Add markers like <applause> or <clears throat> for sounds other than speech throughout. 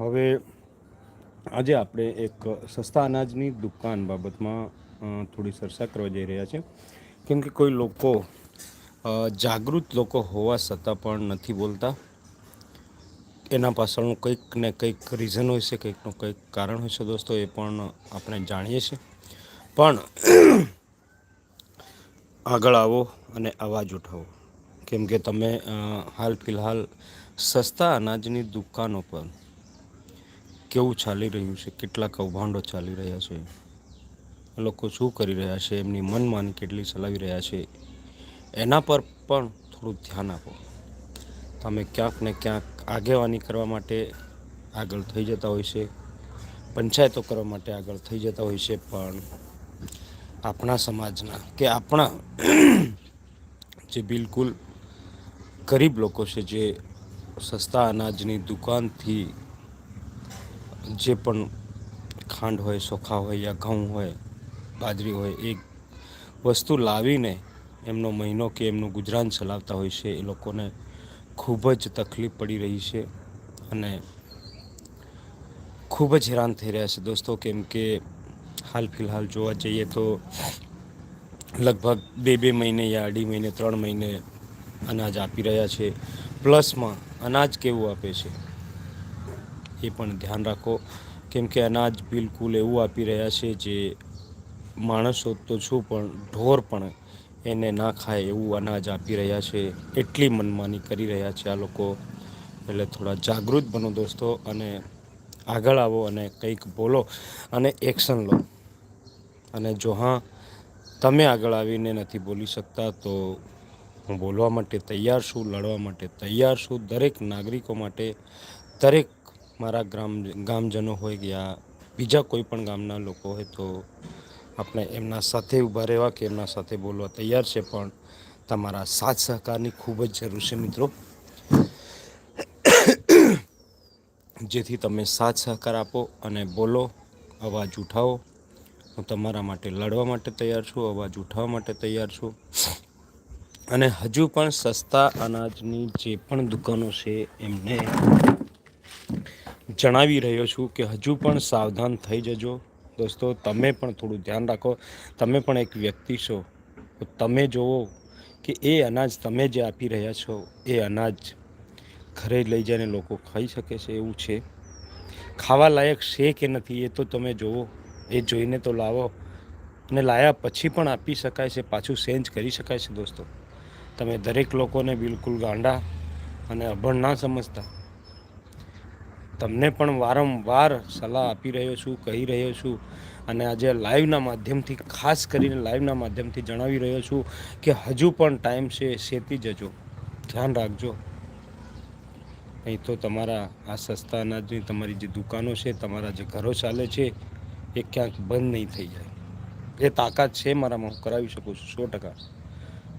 હવે આજે આપણે એક સસ્તા અનાજની દુકાન બાબતમાં થોડી ચર્ચા કરવા જઈ રહ્યા છે કેમ કે કોઈ લોકો જાગૃત લોકો હોવા છતાં પણ નથી બોલતા. એના પાછળનું કંઈક ને કંઈક રીઝન હોય છે, કંઈકનું કંઈક કારણ હોય છે દોસ્તો, એ પણ આપણે જાણીએ છીએ. પણ <clears throat> આગળ આવો અને અવાજ ઉઠાવો. કેમ કે તમે હાલ ફિલહાલ સસ્તા અનાજની દુકાનો પર કેવું ચાલી રહ્યું છે? કેટલા કૌભાંડો ચાલી રહ્યા છે. લોકો શું કરી રહ્યા છે? એમની મનમાની કેટલી ચલાવી રહ્યા છે? એના પર પણ થોડું ધ્યાન આપો. તમે ક્યાંક ને ક્યાંક આગેવાની કરવા માટે આગળ થઈ જતા હોય છે. પંચાયતો કરવા માટે આગળ થઈ જતા હોય છે. પણ આપણા સમાજના કે આપણા જે બિલકુલ ગરીબ લોકો છે, જે સસ્તા અનાજની દુકાનથી જે પણ ખાંડ હોય, ચોખા હોય યા ઘઉં હોય, બાજરી હોય, એ વસ્તુ લાવીને એમનો મહિનો કે એમનું ગુજરાન ચલાવતા હોય છે, એ લોકોને ખૂબ જ તકલીફ પડી રહી છે અને ખૂબ જ હેરાન થઈ રહ્યા છે. દોસ્તો, કેમ કે હાલ ફિલહાલ જોવા જઈએ તો લગભગ બે બે મહિને યા અઢી મહિને, ત્રણ મહિને અનાજ આપી રહ્યા છે. પ્લસમાં અનાજ કેવું આપે છે? એ પણ ધ્યાન રાખો. કેમ કે અનાજ બિલકુલ એવું આપી રહ્યા છે જે માણસો તો છું પણ ઢોર પણ એને ના ખાય એવું અનાજ આપી રહ્યા છે. એટલી મનમાની કરી રહ્યા છે આ લોકો. એટલે થોડા જાગૃત બનો દોસ્તો અને આગળ આવો અને કંઈક બોલો અને એક્શન લો. અને જો હા તમે આગળ આવીને નથી બોલી શકતા તો હું બોલવા માટે તૈયાર છું, લડવા માટે તૈયાર છું. દરેક નાગરિકો માટે, દરેક મારા ગ્રામ ગામજનો હોય ગયા, બીજા કોઈ પણ ગામના લોકો હોય તો આપણે એમના સાથે ઊભા રહેવા કે એમના સાથે બોલવા તૈયાર છે, પણ તમારા સાથ સહકારની ખૂબ જ જરૂર છે મિત્રો. જેથી તમે સાથ સહકાર આપો અને બોલો, અવાજ ઉઠાવો. હું તમારા માટે લડવા માટે તૈયાર છું, અવાજ ઉઠાવવા માટે તૈયાર છું. અને હજુ પણ સસ્તા અનાજની જે પણ દુકાનો છે, એમને જણાવી રહ્યો છું કે હજુ પણ સાવધાન થઈ જજો. દોસ્તો, તમે પણ થોડું ધ્યાન રાખો. તમે પણ એક વ્યક્તિ છો. તો તમે જુઓ કે એ અનાજ તમે જે આપી રહ્યા છો, એ અનાજ ઘરે લઈ જઈને લોકો ખાઈ શકે છે, એવું છે. ખાવા લાયક છે કે નથી એ તો તમે જુઓ એ જોઈને તો લાવો. અને લાયા પછી પણ આપી શકાય છે, પાછું ચેન્જ કરી શકાય છે, દોસ્તો. તમે દરેક લોકોને બિલકુલ ગાંડા અને અભણ ના સમજતા. તમને પણ વારંવાર સલાહ આપી રહ્યો છું, કહી રહ્યો છું અને આજે લાઈવના માધ્યમથી, ખાસ કરીને લાઈવના માધ્યમથી જણાવી રહ્યો છું કે હજુ પણ ટાઈમ છે શેતી જજો. ધ્યાન રાખજો. નહીં તો તમારા આ સસ્તા અનાજની તમારી જે દુકાનો છે, તમારા જે ઘરો ચાલે છે, એ ક્યાંક બંધ નહીં થઈ જાય. એ તાકાત છે મારામાં, હું કરાવી શકું છું સો ટકા.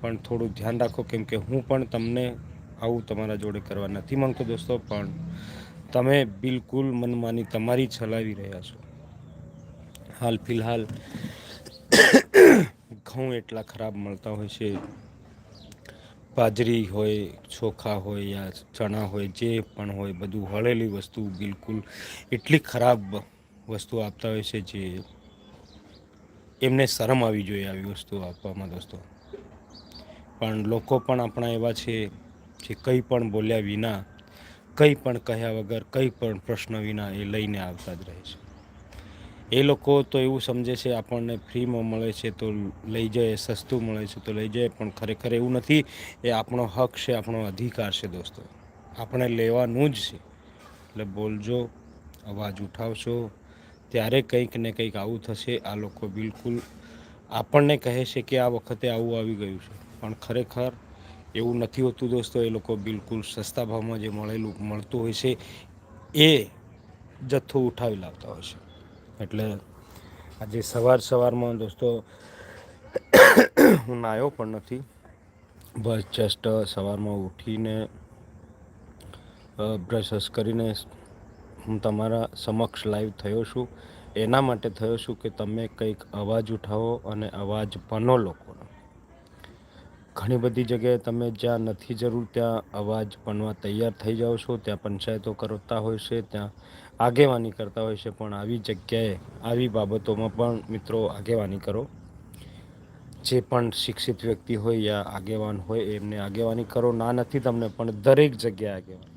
પણ થોડું ધ્યાન રાખો, કેમ કે હું પણ તમને આવું તમારા જોડે કરવા નથી માંગતો દોસ્તો, પણ તમે બિલકુલ મનમાની તમારી ચલાવી રહ્યા છો. હાલ ફિલહાલ ઘઉં એટલા ખરાબ મળતા હોય છે. બાજરી હોય, ચોખા હોય યા ચણા હોય, જે પણ હોય, બધું હળેલી વસ્તુ બિલકુલ એટલી ખરાબ વસ્તુ આપતા હોય છે જે એમને શરમ આવી જોઈએ આવી વસ્તુ આપવામાં દોસ્તો. પણ લોકો પણ આપણા એવા છે જે કંઈ પણ બોલ્યા વિના કંઈ પણ કહ્યા વગર કંઈ પણ પ્રશ્ન વિના એ લઈને આવતા જ રહે છે. એ લોકો તો એવું સમજે છે આપણને ફ્રીમાં મળે છે તો લઈ જાય, સસ્તું મળે છે તો લઈ જાય, પણ ખરેખર એવું નથી એ આપણો હક છે, આપણો અધિકાર છે દોસ્તો. આપણે લેવાનું જ છે. એટલે બોલજો, અવાજ ઉઠાવશો. ત્યારે કંઈક ને કંઈક આવું થશે, આ લોકો બિલકુલ આપણને કહે છે કે આ વખતે આવું આવી ગયું છે. પણ ખરેખર એવું નથી હોતું દોસ્તો, એ લોકો બિલકુલ સસ્તા ભાવમાં જે મળેલું, મળતું હોય છે, એ જથ્થો ઉઠાવી લાવતા હોય છે. એટલે આજે સવાર સવારમાં દોસ્તો, હું નાયો પણ નથી. બસ જસ્ટ સવારમાં ઉઠીને બ્રશસ કરીને હું તમારા સમક્ષ લાઈવ થયો છું. એના માટે થયો છું કે તમે કંઈક અવાજ ઉઠાવો અને અવાજ બનો લોકોનો. ઘણી બધી જગ્યાએ તમે જ્યાં નથી જરૂર ત્યાં અવાજ બનવા તૈયાર થઈ જાઓ છો, ત્યાં પંચાયતો કરતા હોય છે, ત્યાં આગેવાની કરતા હોય છે, પણ આવી જગ્યાએ આવી બાબતોમાં પણ મિત્રો આગેવાની કરો. જે પણ શિક્ષિત વ્યક્તિ હોય યા આગેવાન હોય એમને આગેવાની કરો, ના નથી તમને પણ દરેક જગ્યાએ આગેવાની.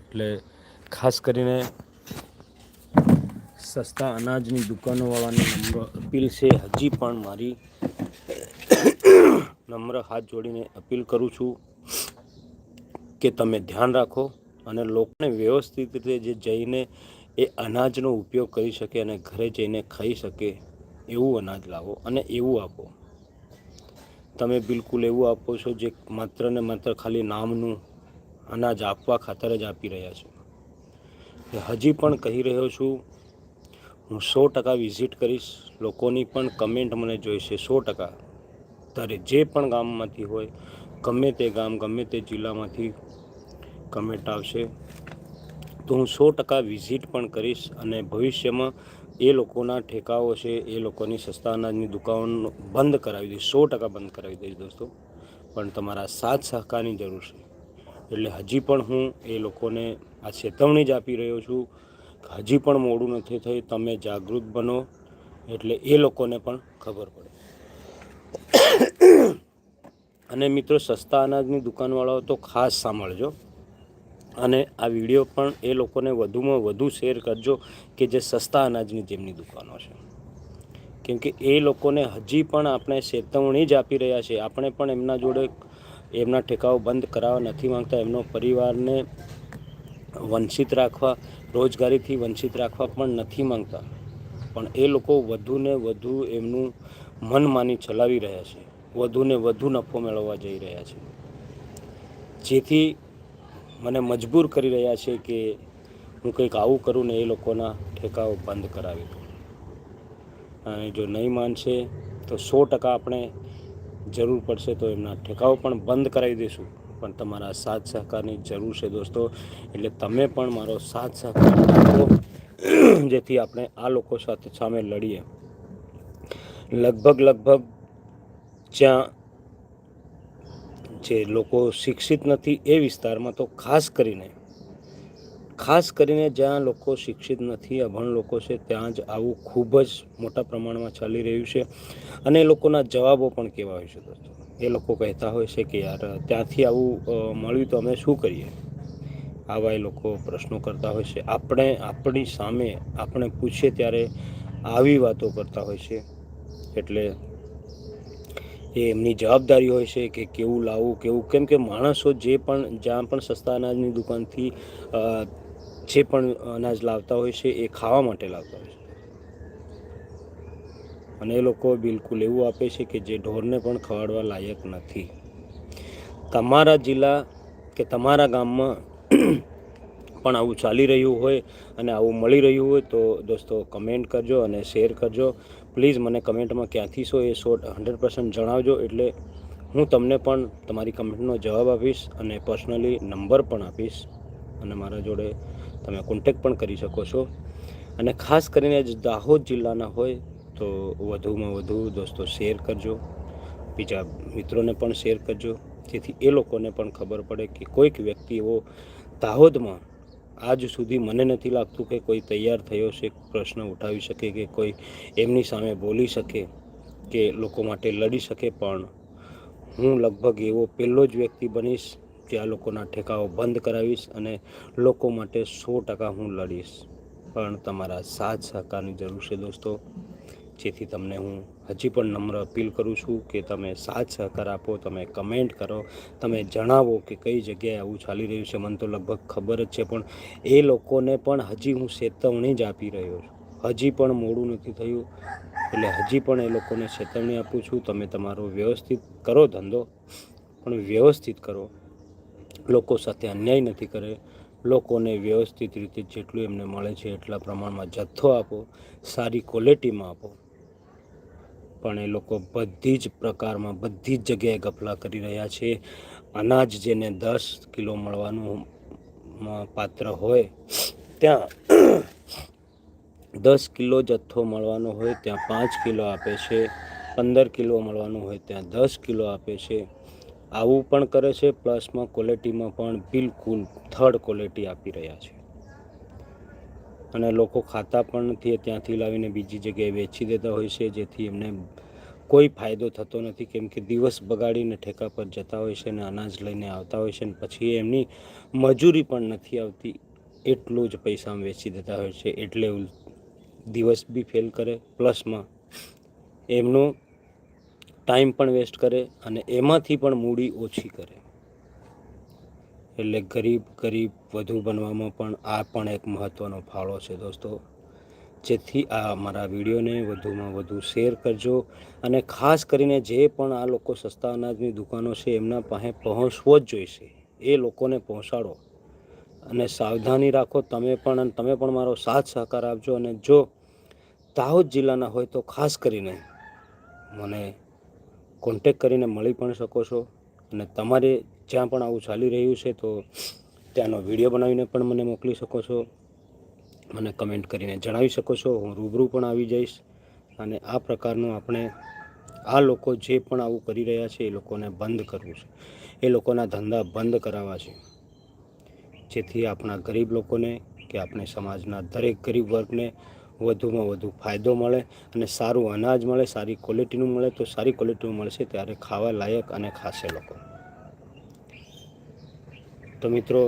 એટલે ખાસ કરીને સસ્તા અનાજની દુકાનોવાળાની નમ્ર અપીલ છે, હજી પણ મારી નમ્ર હાથ જોડીને અપીલ કરું છું કે તમે ધ્યાન રાખો અને લોકોને વ્યવસ્થિત રીતે જે જઈને એ અનાજનો ઉપયોગ કરી શકે અને ઘરે જઈને ખાઈ શકે, એવું અનાજ લાવો અને એવું આપો. તમે બિલકુલ એવું આપો છો જે માત્ર ને માત્ર ખાલી નામનું અનાજ આપવા ખાતર જ આપી રહ્યા છો. હજી પણ કહી રહ્યો છું, હું સો ટકા વિઝિટ કરીશ, લોકોની પણ કમેન્ટ મને જોઈશે સો ટકા. તારે જે પણ ગામમાંથી હોય, ગમે તે ગામ, ગમે તે જિલ્લામાંથી કમેન્ટ આવશે. તો હું સો ટકા વિઝિટ પણ કરીશ અને ભવિષ્યમાં એ લોકોના ઠેકાઓ છે, એ લોકોની સસ્તા અનાજની દુકાનો બંધ કરાવી દઈશ. સો ટકા બંધ કરાવી દઈશ દોસ્તો. પણ તમારા સાથ સહકારની જરૂર છે. એટલે હજી પણ હું એ લોકોને આ ચેતવણી જ આપી રહ્યો છું હજી પણ મોડું નથી થયું. તમે જાગૃત બનો. એટલે એ લોકોને પણ ખબર પડે. અને મિત્રો સસ્તા અનાજની દુકાનવાળાઓ તો ખાસ સાંભળજો. અને આ વીડિયો પણ એ લોકોને વધુમાં વધુ શેર કરજો કે જે સસ્તા અનાજની જેમની દુકાનો છે. કેમ કે એ લોકોને હજી પણ આપણે ચેતવણી જ આપી રહ્યા છે આપણે પણ એમના જોડે એમના ઠેકાઓ બંધ કરાવવા નથી માંગતા. એમનો પરિવારને વંચિત રાખવા, રોજગારીથી વંચિત રાખવા પણ નથી માંગતા. પણ એ લોકો વધુને વધુ એમનું મન માની ચલાવી રહ્યા છે. વધુને વધુ નફો મેળવવા જઈ રહ્યા છે. જેથી મને મજબૂર કરી રહ્યા છે કે હું કંઈક આવું કરું ને એ લોકોના ઠેકાઓ બંધ કરાવી દઉં. અને જો નહીં માનશે તો સો ટકા આપણે જરૂર પડશે તો એમના ઠેકાઓ પણ બંધ કરાવી દઈશું. પણ તમારા સાથ સહકારની જરૂર છે દોસ્તો. એટલે તમે પણ મારો સાથ સહકાર આપો. જેથી આપણે આ લોકો સાથે સામે લડીએ. લગભગ લગભગ જ્યાં જે લોકો શિક્ષિત નથી એ વિસ્તારમાં તો ખાસ કરીને ખાસ કરીને જ્યાં લોકો શિક્ષિત નથી, અભણ લોકો છે, ત્યાં જ આવું ખૂબ જ મોટા પ્રમાણમાં ચાલી રહ્યું છે. અને એ લોકોના જવાબો પણ કેવા હોય છે દોસ્તો? એ લોકો કહેતા હોય છે કે યાર, ત્યાંથી આવું મળ્યું તો અમે શું કરીએ? આવા એ લોકો પ્રશ્નો કરતા હોય છે. આપણે, આપણી સામે આપણે પૂછીએ ત્યારે આવી વાતો કરતા હોય છે. એટલે એ એમની જવાબદારી હોય છે કે કેવું લાવવું, કેવું, કેમ કે માણસો જે પણ, જ્યાં પણ સસ્તા અનાજની દુકાનથી જે પણ અનાજ લાવતા હોય છે એ ખાવા માટે લાવતા હોય છે. અને એ લોકો બિલકુલ એવું આપે છે કે જે ઢોરને પણ ખવાડવા લાયક નથી. તમારા જિલ્લા કે તમારા ગામમાં <clears throat> પણ આવું ચાલી રહ્યું હોય અને આવું મળી રહ્યું હોય તો દોસ્તો કમેન્ટ કરજો અને શેર કરજો. પ્લીઝ મને કમેન્ટમાં ક્યાંથી છો એ સો હંડ્રેડ પર્સન્ટ જણાવજો એટલે હું તમને પણ તમારી કમેન્ટનો જવાબ આપીશ અને પર્સનલી નંબર પણ આપીશ અને મારા જોડે તમે કોન્ટેક પણ કરી શકો છો. અને ખાસ કરીને જ દાહોદ જિલ્લાના હોય તો વધુમાં વધુ દોસ્તો શેર કરજો. બીજા મિત્રોને પણ શેર કરજો. જેથી એ લોકોને પણ ખબર પડે કે કોઈક વ્યક્તિ એવો દાહોદમાં આજ સુધી મને નથી લાગતું કે કોઈ તૈયાર થયો છે, પ્રશ્ન ઉઠાવી શકે કે કોઈ એમની સામે બોલી શકે કે લોકો માટે લડી શકે, પણ હું લગભગ એવો પહેલો જ વ્યક્તિ બનીશ કે આ લોકોના ઠેકાઓ બંધ કરાવીશ અને લોકો માટે સો ટકા હું લડીશ. પણ તમારા સાથ સહકારની જરૂર છે દોસ્તો. જેથી તમને હું હજી પણ નમ્ર અપીલ કરું છું કે તમે સાથ સહકાર આપો, તમે કમેન્ટ કરો, તમે જણાવો કે કઈ જગ્યાએ આવું ચાલી રહ્યું છે. મને તો લગભગ ખબર જ છે, પણ એ લોકોને પણ હજી હું ચેતવણી જ આપી રહ્યો છું. હજી પણ મોડું નથી થયું, એટલે હજી પણ એ લોકોને ચેતવણી આપું છું. તમે તમારો વ્યવસ્થિત કરો ધંધો, પણ વ્યવસ્થિત કરો. લોકો સાથે અન્યાય નથી કરે. લોકોને વ્યવસ્થિત રીતે જેટલું એમને મળે છે એટલા પ્રમાણમાં જથ્થો આપો, સારી ક્વોલિટીમાં આપો. પણ એ લોકો બધી જ પ્રકારમાં બધી જ જગ્યાએ ગફલા કરી રહ્યા છે. અનાજ જેને દસ કિલો મળવાનું પાત્ર હોય, ત્યાં દસ કિલો જથ્થો મળવાનો હોય, ત્યાં પાંચ કિલો આપે છે. પંદર કિલો મળવાનું હોય, ત્યાં દસ કિલો આપે છે. આવું પણ કરે છે. પ્લસમાં ક્વોલિટીમાં પણ બિલકુલ થર્ડ ક્વોલિટી આપી રહ્યા છે. અને લોકો ખાતા પણ નથી, ત્યાંથી લાવીને બીજી જગ્યાએ વેચી દેતા હોય છે, જેથી એમને કોઈ ફાયદો થતો નથી. કેમ કે દિવસ બગાડીને ઠેકા પર જતા હોય છે અને અનાજ લઈને આવતા હોય છે અને પછી એમની મજૂરી પણ નથી આવતી. એટલું જ પૈસામાં વેચી દેતા હોય છે, એટલે દિવસ બી ફેલ કરે પ્લસમાં એમનો ટાઈમ પણ વેસ્ટ કરે અને એમાંથી પણ મૂડી ઓછી કરે. એટલે ગરીબ ગરીબ વધુ બનવામાં પણ આ પણ એક મહત્ત્વનો ફાળો છે દોસ્તો. જેથી આ અમારા વિડીયોને વધુમાં વધુ શેર કરજો અને ખાસ કરીને જે પણ આ લોકો સસ્તા અનાજની દુકાનો છે એમના પાસે પહોંચવો જ જોઈશે. એ લોકોને પહોંચાડો અને સાવધાની રાખો તમે પણ અને તમે પણ મારો સાથ સહકાર આપજો અને જો દાહોદ જિલ્લાના હોય તો ખાસ કરીને મને કોન્ટેક કરીને મળી પણ શકો છો અને તમારે જ્યાં પણ આવું ચાલી રહ્યું છે, તો ત્યાંનો વીડિયો બનાવીને પણ મને મોકલી શકો છો. મને કમેન્ટ કરીને જણાવી શકો છો. હું રૂબરૂ પણ આવી જઈશ. અને આ પ્રકારનું આપણે આ લોકો જે પણ આવું કરી રહ્યા છે, એ લોકોને બંધ કરવું છે. એ લોકોના ધંધા બંધ કરાવવા છે. જેથી આપણા ગરીબ લોકોને કે આપણે સમાજના દરેક ગરીબ વર્ગને વધુમાં વધુ ફાયદો મળે અને સારું અનાજ મળે, સારી ક્વોલિટીનું મળે, તો સારી ક્વોલિટીનું મળશે ત્યારે ખાવા લાયક અને ખાશે લોકો. તો મિત્રો,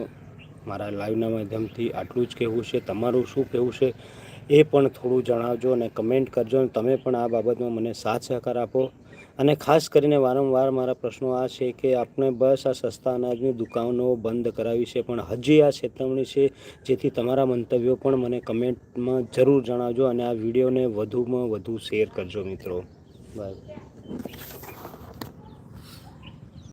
મારા લાઈવના માધ્યમથી આટલું જ કહેવું છે. તમારું શું કહેવું છે એ પણ થોડું જણાવજો અને કમેન્ટ કરજો અને તમે પણ આ બાબતમાં મને સાથ સહકાર આપો. અને ખાસ કરીને વારંવાર મારા પ્રશ્નો આ છે કે આપણે બસ આ સસ્તા અનાજની દુકાનો બંધ કરાવી છે, પણ હજી આ છેતરમણી છે જેથી તમારા મંતવ્યો પણ મને કમેન્ટમાં જરૂર જણાવજો અને આ વિડીયોને વધુમાં વધુ શેર કરજો મિત્રો. બાય